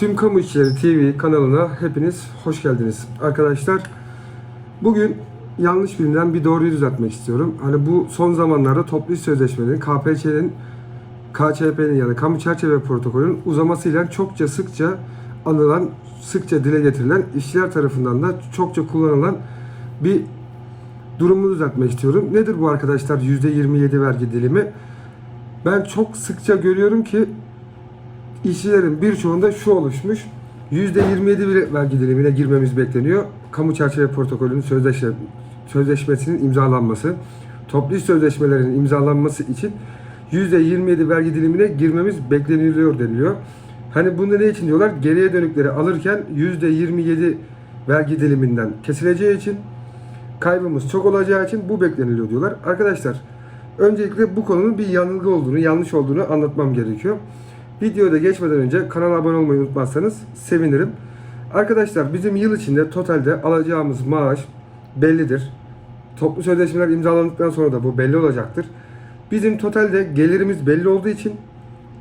Tüm Kamu İşçileri TV kanalına hepiniz hoş geldiniz. Arkadaşlar bugün yanlış bilinen bir doğruyu düzeltmek istiyorum. Hani bu son zamanlarda toplu iş sözleşmelerin KPÇ'nin KÇP'nin yani Kamu Çerçeve Protokolü'nün uzamasıyla çokça sıkça anılan, sıkça dile getirilen, işçiler tarafından da çokça kullanılan bir durumu düzeltmek istiyorum. Nedir bu arkadaşlar %27 vergi dilimi? Ben çok sıkça görüyorum ki işçilerin birçoğunda şu oluşmuş. %27 bir vergi dilimine girmemiz bekleniyor. Kamu çerçeve protokolünün sözleşme, sözleşmesinin imzalanması, toplu iş sözleşmelerinin imzalanması için %27 vergi dilimine girmemiz bekleniliyor deniliyor. Hani bunu ne için diyorlar? Geriye dönükleri alırken %27 vergi diliminden kesileceği için kaybımız çok olacağı için bu bekleniliyor diyorlar. Arkadaşlar öncelikle bu konunun bir yanılgı olduğunu, yanlış olduğunu anlatmam gerekiyor. Videoda geçmeden önce kanala abone olmayı unutmazsanız sevinirim. Arkadaşlar bizim yıl içinde totalde alacağımız maaş bellidir. Toplu sözleşmeler imzalandıktan sonra da bu belli olacaktır. Bizim totalde gelirimiz belli olduğu için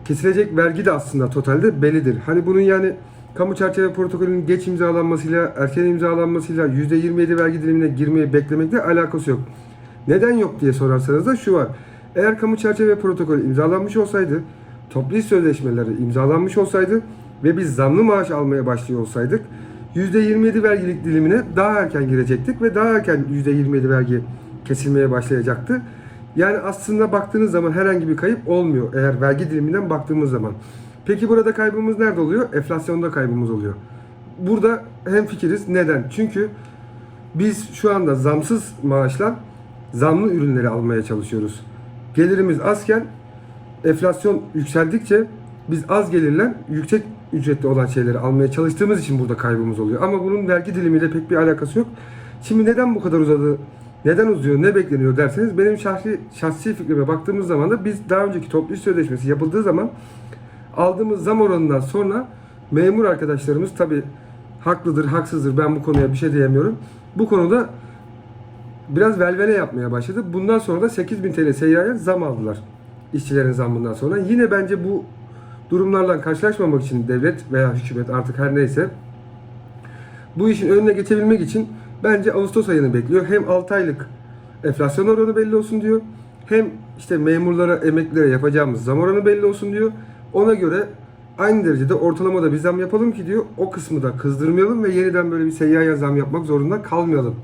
kesilecek vergi de aslında totalde bellidir. Hani bunun yani kamu çerçeve protokolünün geç imzalanmasıyla, erken imzalanmasıyla %27 vergi dilimine girmeyi beklemekle alakası yok. Neden yok diye sorarsanız da şu var. Eğer kamu çerçeve protokolü imzalanmış olsaydı, toplu sözleşmeleri imzalanmış olsaydı ve biz zamlı maaş almaya başlıyor olsaydık %27 vergilik dilimine daha erken girecektik ve daha erken %27 vergi kesilmeye başlayacaktı. Yani aslında baktığınız zaman herhangi bir kayıp olmuyor eğer vergi diliminden baktığımız zaman. Peki burada kaybımız nerede oluyor? Enflasyonda kaybımız oluyor. Burada hem fikiriz. Neden? Çünkü biz şu anda zamsız maaşla zamlı ürünleri almaya çalışıyoruz. Gelirimiz azken enflasyon yükseldikçe biz az gelirle yüksek ücretli olan şeyleri almaya çalıştığımız için burada kaybımız oluyor. Ama bunun vergi dilimiyle pek bir alakası yok. Şimdi neden bu kadar uzadı? Neden uzuyor? Ne bekleniyor derseniz benim şahsi şahsi fikrime baktığımız zaman da biz daha önceki toplu iş sözleşmesi yapıldığı zaman aldığımız zam oranından sonra memur arkadaşlarımız tabi haklıdır, haksızdır. Ben bu konuya bir şey diyemiyorum. Bu konuda biraz velvele yapmaya başladı. Bundan sonra da 8000 TL seyyaya zam aldılar. İşçilerin zammından sonra. Yine bence bu durumlarla karşılaşmamak için devlet veya hükümet artık her neyse bu işin önüne geçebilmek için bence Ağustos ayını bekliyor. Hem 6 aylık enflasyon oranı belli olsun diyor. Hem işte memurlara, emeklilere yapacağımız zam oranı belli olsun diyor. Ona göre aynı derecede ortalamada bir zam yapalım ki diyor. O kısmı da kızdırmayalım ve yeniden böyle bir seyyaya zam yapmak zorunda kalmayalım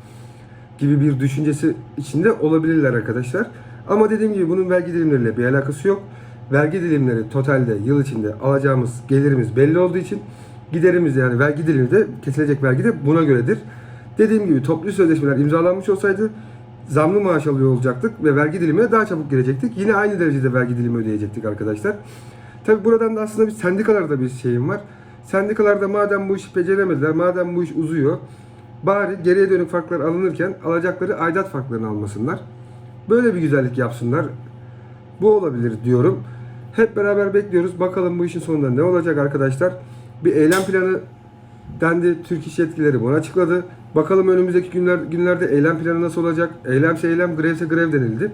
gibi bir düşüncesi içinde olabilirler arkadaşlar. Ama dediğim gibi bunun vergi dilimleriyle bir alakası yok. Vergi dilimleri totalde yıl içinde alacağımız gelirimiz belli olduğu için giderimiz yani vergi dilimi de kesilecek vergi de buna göredir. Dediğim gibi toplu sözleşmeler imzalanmış olsaydı zamlı maaş alıyor olacaktık ve vergi dilimine daha çabuk girecektik. Yine aynı derecede vergi dilimi ödeyecektik arkadaşlar. Tabi buradan da aslında bir sendikalarda bir şeyim var. Sendikalarda madem bu işi beceremediler, madem bu iş uzuyor, bari geriye dönük farklar alınırken alacakları aidat farklarını almasınlar. Böyle bir güzellik yapsınlar. Bu olabilir diyorum. Hep beraber bekliyoruz. Bakalım bu işin sonunda ne olacak arkadaşlar. Bir eylem planı dendi. Türk İş Yetkileri bunu açıkladı. Bakalım önümüzdeki günler günlerde eylem planı nasıl olacak? Eylemse eylem, grevse grev denildi.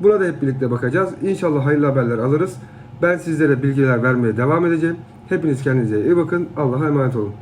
Buna da hep birlikte bakacağız. İnşallah hayırlı haberler alırız. Ben sizlere bilgiler vermeye devam edeceğim. Hepiniz kendinize iyi bakın. Allah'a emanet olun.